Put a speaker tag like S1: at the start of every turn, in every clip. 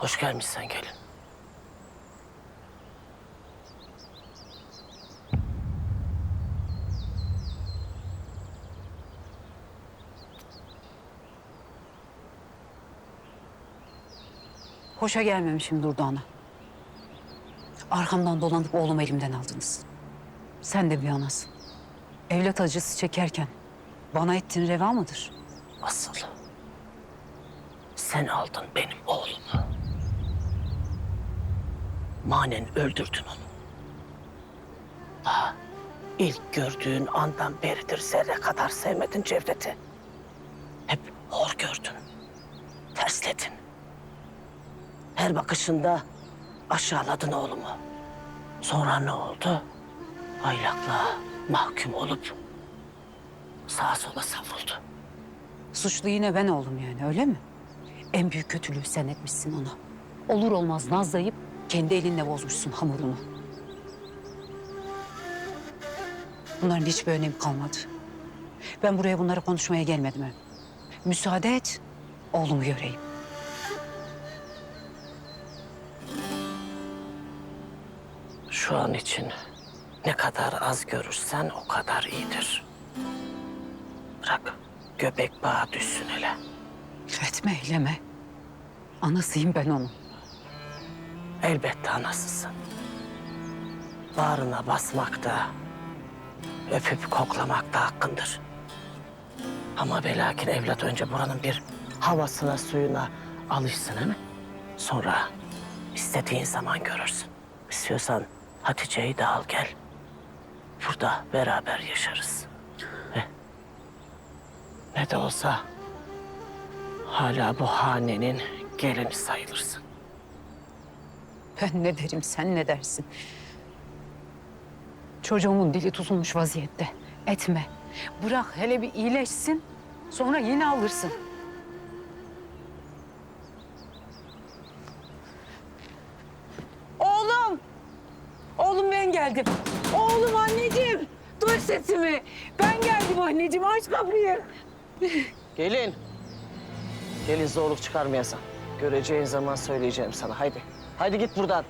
S1: Hoş gelmişsin gelin.
S2: Hoşa gelmemişim Durdu ana. Arkamdan dolanıp oğlumu elimden aldınız. Sen de bir anasın. Evlat acısı çekerken bana ettiğin reva mıdır?
S1: Asıl sen aldın benim oğlumu. Manen öldürdün onu. Daha ilk gördüğün andan beridir zerre kadar sevmedin Cevdet'i. Hep hor gördün. Tersledin. Her bakışında aşağıladın oğlumu. Sonra ne oldu? Aylaklığa mahkum olup sağa sola savruldu.
S2: Suçlu yine ben oldum yani öyle mi? En büyük kötülüğü sen etmişsin ona. Olur olmaz nazlayıp kendi elinle bozmuşsun hamurunu. Bunların hiçbir önemi kalmadı. Ben buraya bunları konuşmaya gelmedim. hem. Müsaade et, oğlumu göreyim.
S1: Şu an için ne kadar az görürsen o kadar iyidir. Bırak göbek bağı düşsün hele.
S2: Etme eyleme. Anasıyım ben onun.
S1: Elbette anasısın. Bağrına basmak da, öpüp koklamak da hakkındır. Ama velakin evlat önce buranın bir havasına, suyuna alışsın he mi? Sonra istediğin zaman görürsün. İstiyorsan Hatice'yi de al gel. Burada beraber yaşarız. He? Ne de olsa hala bu hanenin gelini sayılırsın.
S2: Ben ne derim sen ne dersin? Çocuğumun dili tutulmuş vaziyette. Etme. Bırak hele bir iyileşsin. Sonra yine alırsın. Oğlum! Oğlum ben geldim. Oğlum anneciğim! Duy sesimi. Ben geldim anneciğim. Aç kapıyı.
S1: Gelin. Gelin zorluk çıkarmayasan. Göreceğin zaman söyleyeceğim sana. Haydi. Haydi git buradan.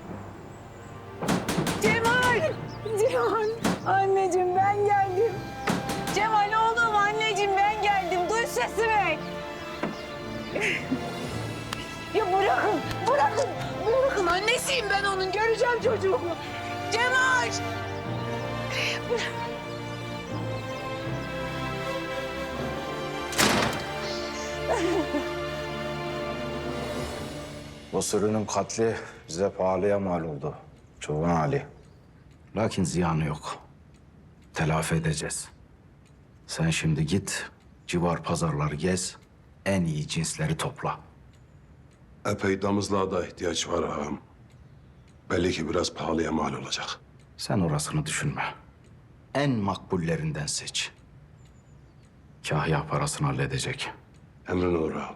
S2: Cemal! Cemal! Anneciğim ben geldim. Cemal oğlum anneciğim ben geldim. Duy sesimi. ya bırakın, bırakın, bırakın. Annesiyim ben onun. Göreceğim çocuğumu. Cemal!
S3: Bu sürünün katli bize pahalıya mal oldu. Çoban Ali. Lakin ziyanı yok. Telafi edeceğiz. Sen şimdi git, civar pazarları gez, en iyi cinsleri topla.
S4: Epey damızlığa da ihtiyaç var ağam. Belli ki biraz pahalıya mal olacak.
S3: Sen orasını düşünme. En makbullerinden seç. Kahya parasını halledecek.
S4: Emrin olur ağam.